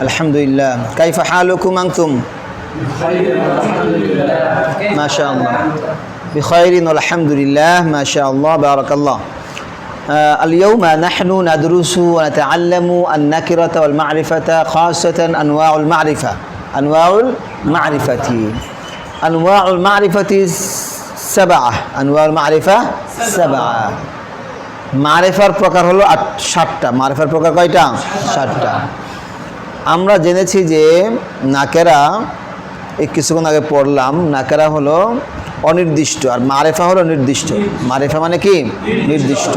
الحمد لله كيف حالكم أنتم ما شاء الله بخير والحمد لله ما شاء الله بارك الله آه، اليوم نحن ندرس ونتعلم النكرة والمعرفة خاصة أنواع المعرفة أنواع المعرفة أنواع المعرفة سبعة أنواع المعرفة سبعة মারেফার প্রকার হলো আট সাতটা মারেফার প্রকার কয়টা সাতটা আমরা জেনেছি যে নাকেরা, এই কিছুক্ষণ আগে পড়লাম, নাকেরা হলো অনির্দিষ্ট, আর মারেফা হলো নির্দিষ্ট। মারেফা মানে কি? নির্দিষ্ট।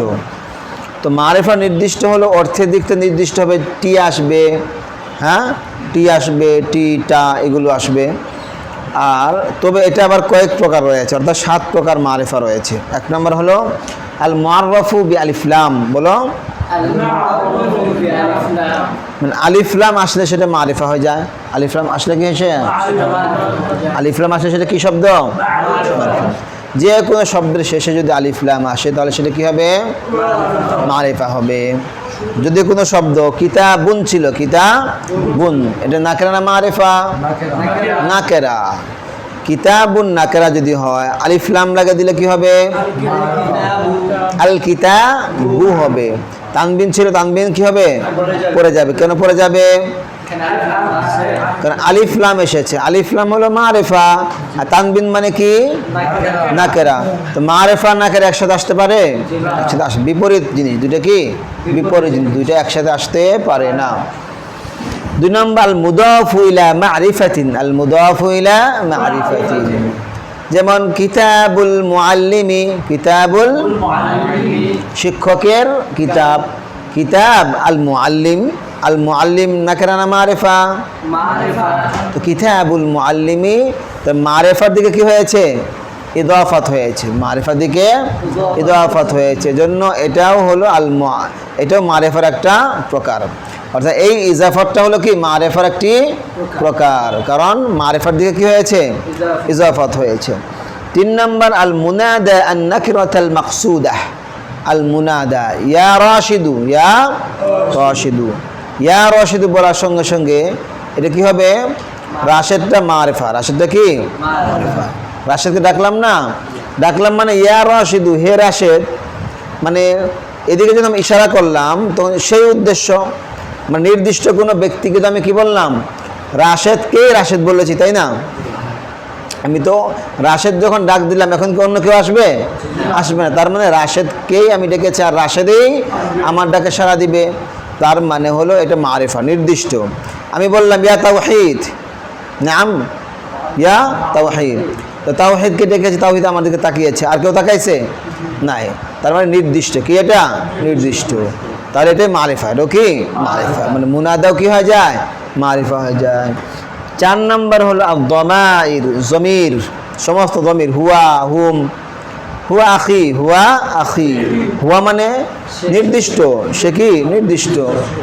তো মারেফা নির্দিষ্ট হলো অর্থের দিক থেকে নির্দিষ্ট হবে, টি আসবে হ্যাঁ? টি আসবে, টি, টা, এগুলো আসবে। আর তবে এটা আবার কয়েক প্রকার রয়েছে, অর্থাৎ সাত প্রকার মারেফা রয়েছে। এক নম্বর হলো আল মাররফু বি আলিফলাম বলো? মানে আলিফলাম আসলে সেটা মারিফা হয়ে যায়। আলিফলাম আসলে কি হয়েছে? আলিফলাম আসলে সেটা কি শব্দ? যে কোনো শব্দের শেষে যদি আলিফলাম আসে, তাহলে সেটা কি হবে? মারিফা হবে। যদি কোনো শব্দ কিতা বুন ছিল কিতা বুন এটা নাকেরা না মারেফা নাকেরা। কিতাবুন, নাকেরা যদি হয় আলিফলাম লাগে দিলে কি হবে? আল কিতা বু হবে। তানবিন ছিল, তানবিন কি হবে? পড়ে যাবে। কেন পড়ে যাবে? কারণ আলিফলাম এসেছে। আলিফলাম হলো মারেফা। আর তানবিন মানে কি? নাকেরা। তো মারেফা নাকেরা একসাথে আসতে পারে? একসাথে আসে। বিপরীত জিনিস। দুইটা কি? বিপরীত জিনিস। দুইটা একসাথে আসতে পারে না। দুই নম্বর আল মুদাফু ইলা মারিফাতিন। আল মুদাফু ইলা মারিফাতিন। যেমন কিতাবুল মুআল্লিমি, কিতাবুল শিক্ষকের কিতাব। কিতাব আল মুআল্লিম আল মুআল্লিম নাকেরা না মারেফা। তো কিতাবুল মুআল্লিমি, তো মারেফার দিকে কি হয়েছে? ইদাফাত হয়েছে। মারেফার দিকে ইদাফাত হয়েছে। জন্য এটাও হলো আল এটাও মারেফার একটা প্রকার। অর্থাৎ এই ইজাফতটা হলো কি? মারেফার একটি প্রকার। কারণ মারেফার দিকে কি হয়েছে? ইজাফত হয়েছে। তিন নম্বর আল মুনাদা নাকিরাত আল মাকসুদাহ আল মুনাদা ইয়া রাশিদু ইয়া রাশিদু। ইয়া রাশিদু বলার সঙ্গে সঙ্গে এটা কি হবে? রাশেদটা মারেফা। রাশেদটা কি? মারেফা। রাশেদকে ডাকলাম না? ডাকলাম মানে ইয়া রাশিদু হে রাশেদ। মানে এদিকে যখন ইশারা করলাম তখন সেই উদ্দেশ্য। মানে নির্দিষ্ট কোনো ব্যক্তিকে তো আমি কি বললাম? রাশেদকে রাশেদ বলেছি, তাই না? আমি তো রাশেদ যখন ডাক দিলাম, এখন কি অন্য কেউ আসবে? আসবে না। তার মানে রাশেদকেই আমি ডেকেছি, আর রাশেদেই আমার ডাকে সাড়া দিবে। তার মানে হলো এটা মারেফা, নির্দিষ্ট। আমি বললাম, ইয়া তাওহিদ। নাম, ইয়া তাওহিদ। তো তাওহিদকে ডেকেছি, তাওহিদ আমার দিকে তাকিয়েছে। আর কেউ তাকাইছে? নাই। তার মানে নির্দিষ্ট। কি এটা? নির্দিষ্ট। তাহলে এটাই মারিফা এটাও কি? মারিফা মানে মুনাদাও কি হয়ে যায়? মারিফা হয়ে যায়। চার নম্বর হলো দমাইর জমির, সমস্ত জমির, হুয়া, হুম, হুয়া আখি হুয়া আখি। হুয়া মানে নির্দিষ্ট, সে কি? নির্দিষ্ট।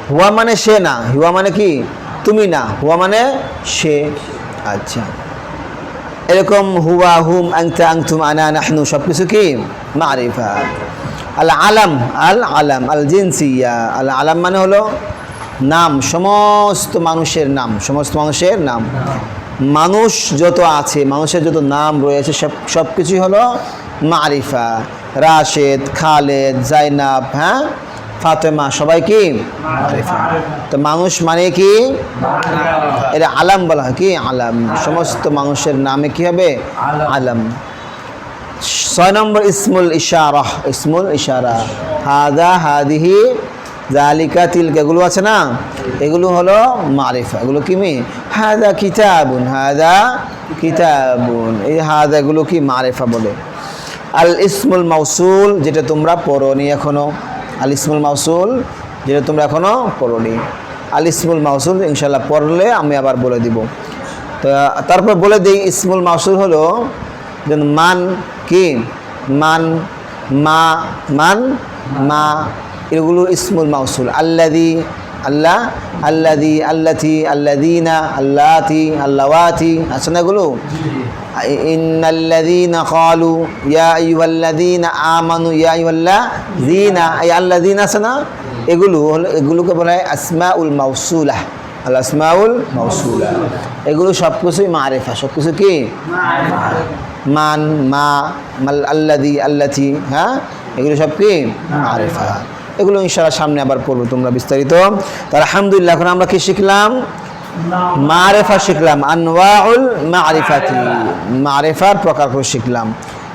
হুয়া মানে সে না, হুয়া মানে কি? তুমি না, হুয়া মানে সে। আচ্ছা। এরকম হুয়া, হুম আংতা আংতুম আনা, নাহনু সব কিছু কি? মারিফা আল আলাম আল আলাম আল জিনসিয়া আল আলাম মানে হলো নাম সমস্ত মানুষের নাম সমস্ত মানুষের নাম। মানুষ যত আছে মানুষের যত নাম রয়েছে সব সব কিছুই হলো মারিফা রাশেদ খালেদ জাইনাব হ্যাঁ? ফাতেমা সবাই কি? মারিফা। তো মানুষ মানে কি? এটা আলাম বলা হয়। কি? আলাম। সমস্ত মানুষের নামে কি হবে? আলাম। ছয় নম্বর, ইসমুল ইশারা। ইসমুল ইশারা। হাদা হাদিহি জালিকা তিলকা। এগুলো আছে না? এগুলো হলো মারিফা। এগুলো কি মি? হাদা কিতাবুন হাদা কিতাবুন। এই হাদা এগুলো কি মারিফা বলে? আল ইসমুল মাউসুল, যেটা তোমরা পড়নি এখনও। আল ইসমুল মাউসুল, যেটা তোমরা এখনও পড়নি। আল ইসমুল মাউসুল ইনশাল্লাহ পড়লে আমি আবার বলে দিব। তো, তারপর বলে দিই, ইসমুল মাউসুল হলো মান কি মান, মা মান, মা, এগুলো ইসমুল মাউসুল। আল্লাদি আল্লাহ আল্লাদি আল্লাথি আল্লাদিনা আল্লাথি আল্লাওয়াতি, আছে না এগুলো? ইন্নাল্লাযীনা ক্বালু ইয়া আইয়ুহাল্লাযীনা আমানু, ইয়া আইয়ুহাল্লাযীনা, এই আল্লাযীনা আছে না? এগুলো হলো, এগুলোকে বলা হয় আসমাউল মাউসুলাহ। আল আসমাউল মৌসুলা এগুলো সব কিছুই মা মারেফা। সব কিছু কি মান মা মাল আল্লাদি আল্লাথি হ্যাঁ? এগুলো সব কি? মারেফা। এগুলো ইনশাআল্লাহ সামনে আবার পড়ব তোমরা বিস্তারিত। তার আলহামদুলিল্লাহ এখন আমরা কি শিখলাম? মারেফা শিখলাম। আনওয়াউল মারিফাতি। মারেফার প্রকার করে শিখলাম।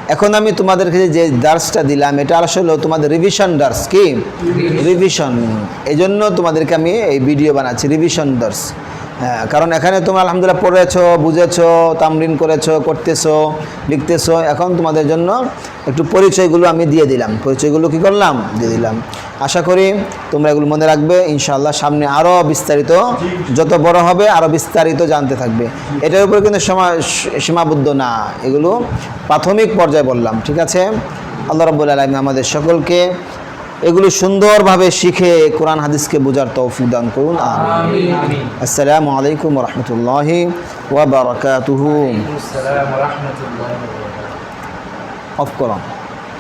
এখন আমি তোমাদেরকে যে ডার্সটা দিলাম এটা আসলে তোমাদের রিভিশন ডার্স কি? রিভিশন এই জন্য তোমাদেরকে আমি এই ভিডিও বানাচ্ছি রিভিশন দার্স। হ্যাঁ কারণ এখানে তোমরা আলহামদুলিল্লাহ পড়েছো, বুঝেছ তামরিন করেছ, করতেছো, লিখতেছো। এখন তোমাদের জন্য একটু পরিচয়গুলো আমি দিয়ে দিলাম। পরিচয়গুলো কি করলাম? দিয়ে দিলাম। আশা করি তোমরা এগুলো মনে রাখবে। ইনশাআল্লাহ সামনে আরও বিস্তারিত, যত বড় হবে আরও বিস্তারিত জানতে থাকবে। এটার উপরে কিন্তু সীমাবদ্ধ না। এগুলো প্রাথমিক পর্যায়ে বললাম, ঠিক আছে? আল্লাহ রব্বুল আলমী আমাদের সকলকে এগুলি সুন্দরভাবে শিখে কোরআন হাদিসকে বোঝার তৌফিক দান করুন। আসসালামু আলাইকুম রহমতুল্লাহি ওয়াবারকাতুহু। অফ করম